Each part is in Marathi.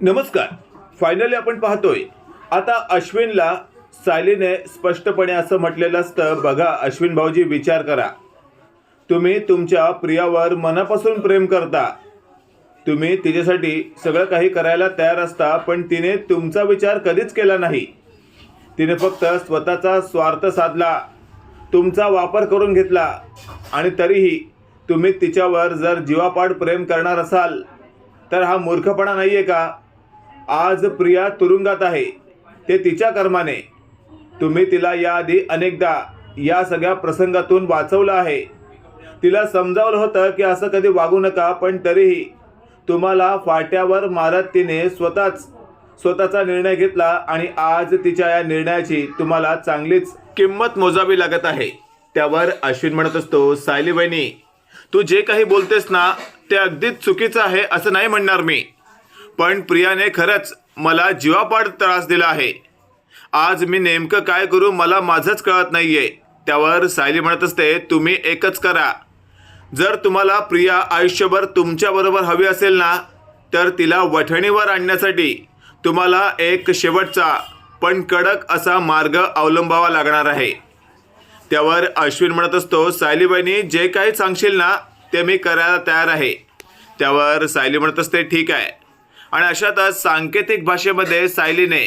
नमस्कार. फायनली आपण पाहतोय. आता अश्विनला सायलीने स्पष्टपणे असं म्हटलेलं असतं बघा अश्विन भाऊजी विचार करा. तुम्ही तुमच्या प्रियावर मनापासून प्रेम करता. तुम्ही तिच्यासाठी सगळं काही करायला तयार असता पण तिने तुमचा विचार कधीच केला नाही. तिने फक्त स्वतःचा स्वार्थ साधला तुमचा वापर करून घेतला आणि तरीही तुम्ही तिच्यावर जर जीवापाड प्रेम करणार असाल तर हा मूर्खपणा नाही आहे का? आज प्रिया तुरुंगात आहे. ते तिच्या कर्माने. तुम्ही तिला याआधी अनेकदा या सगळ्या प्रसंगातून वाचवलं आहे. तिला समजावलं होतं की असं कधी वागू नका पण तरीही तुम्हाला फाट्यावर मारत तिने स्वतःच स्वतःचा निर्णय घेतला आणि आज तिच्या या निर्णयाची तुम्हाला चांगलीच किंमत मोजावी लागत आहे. त्यावर अश्विन म्हणत असतो सायली बहिणी तू जे काही बोलतेस ना ते अगदीच चुकीचं आहे असं नाही म्हणणार मी. पण प्रियाने खरंच मला जीवापाड त्रास दिला आहे. आज मी नेमकं काय करू मला माझंच कळत नाही आहे त्यावर सायली म्हणत असते तुम्ही एकच करा. जर तुम्हाला प्रिया आयुष्यभर तुमच्याबरोबर हवी असेल ना तर तिला वठणीवर आणण्यासाठी तुम्हाला एक शेवटचा पण कडक असा मार्ग अवलंबावा लागणार आहे. त्यावर अश्विन म्हणत असतो सायली बहिणी जे काही सांगशील ना ते मी करायला तयार आहे. त्यावर सायली म्हणत असते ठीक आहे. आणि अशातच सांकेतिक भाषेमध्ये सायलीने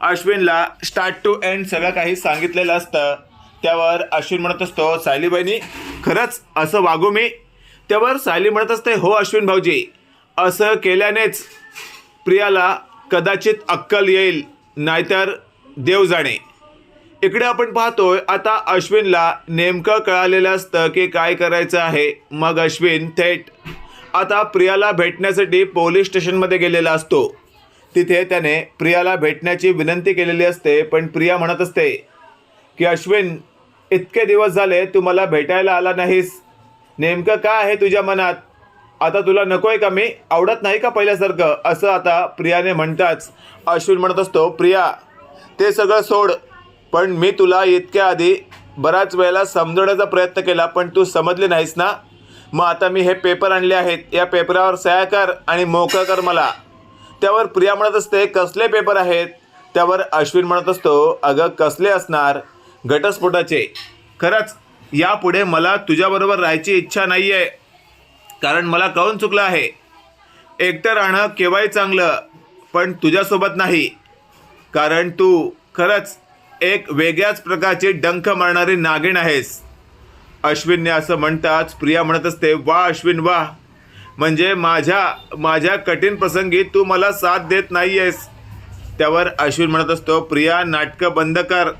अश्विनला स्टार्ट टू एंड सगळं काही सांगितलेलं असतं. त्यावर अश्विन म्हणत असतो सायलीबाईनी खरंच असं वागू मी? त्यावर सायली म्हणत असते हो अश्विन भाऊजी असं केल्यानेच प्रियाला कदाचित अक्कल येईल नाहीतर देव जाणे. इकडे आपण पाहतोय आता अश्विनला नेमकं कळालेलं असतं की काय करायचं आहे. मग अश्विन थेट आता प्रियाला भेटण्यासाठी पोलीस स्टेशनमध्ये गेलेला असतो. तिथे त्याने प्रियाला भेटण्याची विनंती केलेली असते पण प्रिया म्हणत असते की अश्विन इतके दिवस झाले तू मला भेटायला आला नाहीस. नेमकं काय आहे तुझ्या मनात? आता तुला नको आहे का मी? आवडत नाही का पहिल्यासारखं? असं आता प्रियाने म्हणताच अश्विन म्हणत असतो प्रिया ते सगळं सोड पण मी तुला इतक्या आधी बऱ्याच वेळेला समजवण्याचा प्रयत्न केला पण तू समजले नाहीस ना? मग आता मी हे पेपर आणले आहेत. या पेपरावर सह्या कर आणि मोकळं कर मला. त्यावर प्रिया म्हणत असते कसले पेपर आहेत? त्यावर अश्विन म्हणत असतो अगं कसले असणार? घटस्फोटाचे. खरंच यापुढे मला तुझ्याबरोबर राहायची इच्छा नाही आहे कारण मला कळून चुकलं आहे. एकटं राहणं केव्हाही चांगलं पण तुझ्यासोबत नाही. कारण तू खरंच एक वेगळ्याच प्रकारची डंख मारणारी नागिण आहेस. अश्विनने असं म्हणताच प्रिया म्हणत असते वा अश्विन वा. म्हणजे माझ्या माझ्या कठीण प्रसंगी तू मला साथ देत नाही आहेस त्यावर अश्विन म्हणत असतो प्रिया नाटकं बंद कर.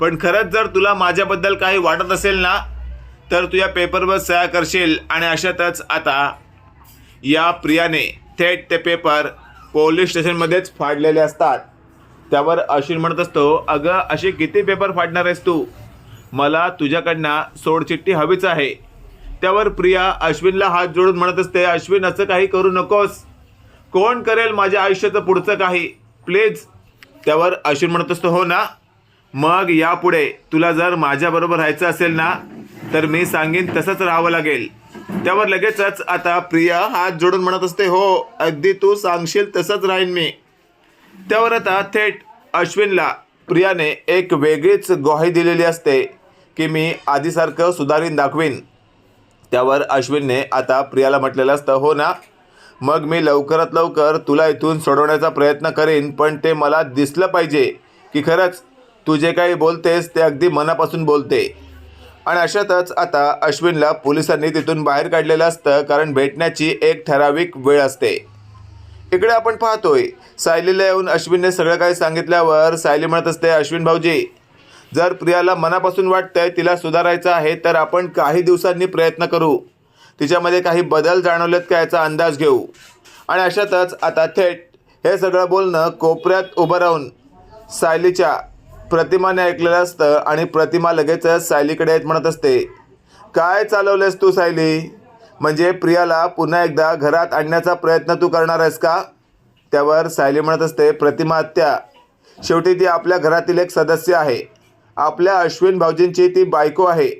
पण खरंच जर तुला माझ्याबद्दल काही वाटत असेल ना तर तू या पेपरवर सह्या करशील. आणि अशातच आता या प्रियाने थेट ते पेपर पोलीस स्टेशनमध्येच फाडलेले असतात. त्यावर अश्विन म्हणत असतो अगं असे किती पेपर फाडणार आहेस तू? मला तुझ्याकडनं सोडचिठ्ठी हवीच आहे. त्यावर प्रिया अश्विनला हात जोडून म्हणत असते अश्विन असं काही करू नकोस. कोण करेल माझ्या आयुष्याचं पुढचं काही? प्लीज त्यावर अश्विन म्हणत असतो हो ना. मग यापुढे तुला जर माझ्याबरोबर राहायचं असेल ना तर मी सांगेन तसंच राहावं लागेल. त्यावर लगेचच आता प्रिया हात जोडून म्हणत असते हो अगदी तू सांगशील तसंच राहीन मी. त्यावर आता थेट अश्विनला प्रियाने एक वेगळीच ग्वाही दिलेली असते. की मी आधीसारखं सुधारीन दाखवीन. त्यावर अश्विनने आता प्रियाला म्हटलेलं असतं हो ना. मग मी लवकरात लवकर तुला इथून सोडवण्याचा प्रयत्न करीन पण ते मला दिसलं पाहिजे की खरंच तू जे काही बोलतेस ते अगदी मनापासून बोलते. आणि अशातच आता अश्विनला पोलिसांनी तिथून बाहेर काढलेलं असतं कारण भेटण्याची एक ठराविक वेळ असते. इकडे आपण पाहतोय सायलीला येऊन अश्विनने सगळं काही सांगितल्यावर सायली म्हणत असते अश्विन भाऊजी जर प्रियाला मनापासून वाटतंय तिला सुधारायचं आहे तर आपण काही दिवसांनी प्रयत्न करू. तिच्यामध्ये काही बदल जाणवलेत का याचा अंदाज घेऊ. आणि अशातच आता थेट हे सगळं बोलणं कोपऱ्यात उभं राहून सायलीच्या प्रतिमाने ऐकलेलं असतं आणि प्रतिमा लगेचच सायलीकडे येत म्हणत असते काय चालवलेस तू सायली? म्हणजे प्रियाला पुन्हा एकदा घरात आणण्याचा प्रयत्न तू करणार आहेस का? त्यावर सायली म्हणत असते प्रतिमा हत्या शेवटी ती आपल्या घरातील एक सदस्य आहे. आपल्या अश्विन भाऊजींची ती बायको आहे.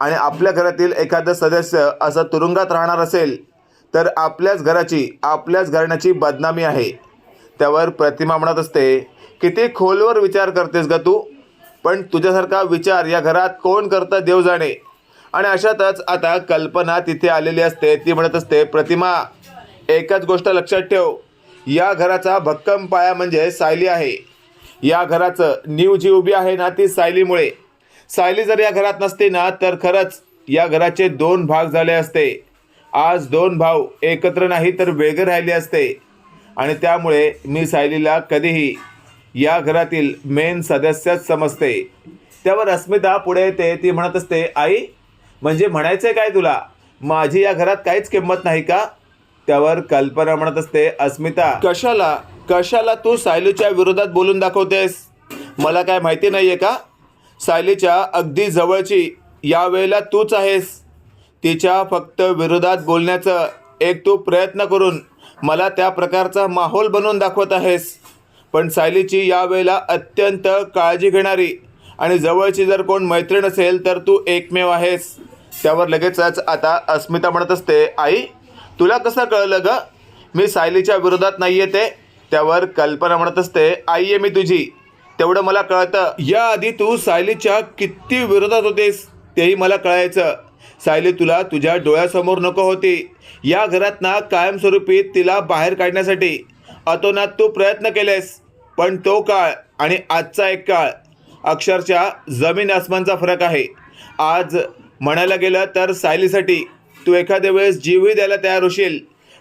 आणि आपल्या घरातील एखादं सदस्य असं तुरुंगात राहणार असेल तर आपल्याच घराची आपल्याच घराण्याची बदनामी आहे. त्यावर प्रतिमा म्हणत असते किती खोलवर विचार करतेस ग तू? पण तुझ्यासारखा विचार या घरात कोण करतं देव जाणे? आणि अशातच आता कल्पना तिथे आलेली असते. ती म्हणत असते प्रतिमा एकच गोष्ट लक्षात ठेव. या घराचा भक्कम पाया म्हणजे सायली आहे. या घराचं नीव जी उभी आहे ना ती सायलीमुळे. सायली जर या घरात नसते ना तर खरंच या घराचे दोन भाग झाले असते. आज दोन भाऊ एकत्र नाही तर वेगळे राहिले असते. आणि त्यामुळे मी सायलीला कधीही या घरातील मेन सदस्यच समजते. त्यावर अस्मिता पुढे येते ती म्हणत असते आई म्हणजे म्हणायचं काय तुला? माझी या घरात काहीच किंमत नाही का? त्यावर कल्पना म्हणत असते अस्मिता. कशाला? कशाला तू सायलीच्या विरोधात बोलून दाखवतेस? मला काय माहिती नाही आहे का? सायलीच्या अगदी जवळची यावेळेला तूच आहेस. तिच्या फक्त विरोधात बोलण्याचं एक तू प्रयत्न करून मला त्या प्रकारचा माहोल बनवून दाखवत आहेस. पण सायलीची यावेळेला अत्यंत काळजी घेणारी आणि जवळची जर कोण मैत्रीण असेल तर तू एकमेव आहेस. त्यावर लगेचच आता अस्मिता म्हणत असते आई तुला कसं कळलं ग? मी सायलीच्या विरोधात नाही येते त्यावर कल्पना म्हणत असते आई आहे मी तुझी. तेवढं मला कळतं याआधी तू सायलीच्या किती विरोधात होतेस तेही मला कळायचं. सायली तुला तुझ्या डोळ्यासमोर नको होती. या घरात ना कायमस्वरूपी तिला बाहेर काढण्यासाठी अतोनात तू प्रयत्न केलेस पण तो काळ आणि आजचा एक काळ अक्षरशः जमीन आसमानचा फरक आहे. आज म्हणायला गेलं तर सायलीसाठी तू एखाद्या वेळेस जीवही द्यायला तयार होशील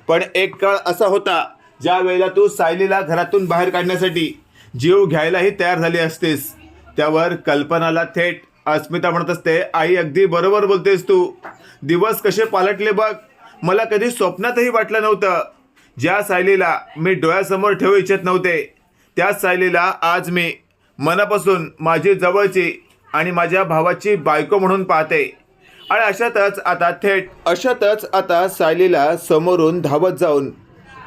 पण एक काळ असा होता ज्या वेळेला तू सायलीला घरातून बाहेर काढण्यासाठी जीव घ्यायलाही तयार झाली असतेस त्यावर कल्पनाला थेट. अस्मिता म्हणत असते आई अगदी बरोबर बोलतेस तू. दिवस कसे पालटले बघ. मला कधी स्वप्नातही वाटलं नव्हतं. ज्या सायलीला मी डोळ्यासमोर ठेवू इच्छित नव्हते त्याच सायलीला आज मी मनापासून माझी जवळची आणि माझ्या भावाची बायको म्हणून पाहते. आणि अशातच आता थेट अशातच आता सायलीला समोरून धावत जाऊन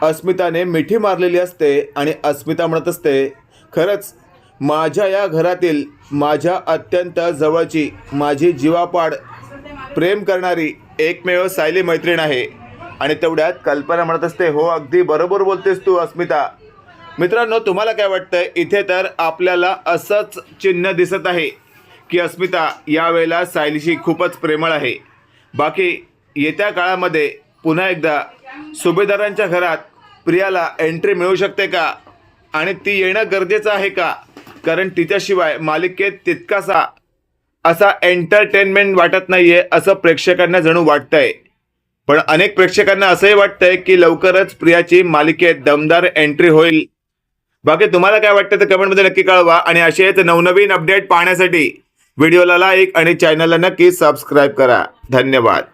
अस्मिताने मिठी मारलेली असते आणि अस्मिता म्हणत असते खरंच माझ्या या घरातील माझ्या अत्यंत जवळची माझी जीवापाड प्रेम करणारी एकमेव सायली मैत्रीण आहे. आणि तेवढ्यात कल्पना म्हणत असते हो अगदी बरोबर बोलतेस तू अस्मिता. मित्रांनो तुम्हाला काय वाटतं इथे तर आपल्याला असंच चिन्ह दिसत आहे की अस्मिता यावेळेला सायलीशी खूपच प्रेमळ आहे. बाकी येत्या काळामध्ये पुन्हा एकदा सुभेदारांच्या घरात प्रियाला एंट्री मिळू शकते का? आणि ती येणं गरजेचं आहे का? कारण तिच्याशिवाय मालिकेत तितकासा असा एंटरटेनमेंट वाटत नाहीये असं प्रेक्षकांना जणू वाटतंय. पण अनेक प्रेक्षकांना असंही वाटतंय की लवकरच प्रियाची मालिकेत दमदार एंट्री होईल. बाकी तुम्हाला काय वाटतं ते कमेंटमध्ये नक्की कळवा. आणि असेच नवनवीन अपडेट पाहण्यासाठी व्हिडिओला लाईक आणि चॅनलला नक्की सबस्क्राईब करा. धन्यवाद.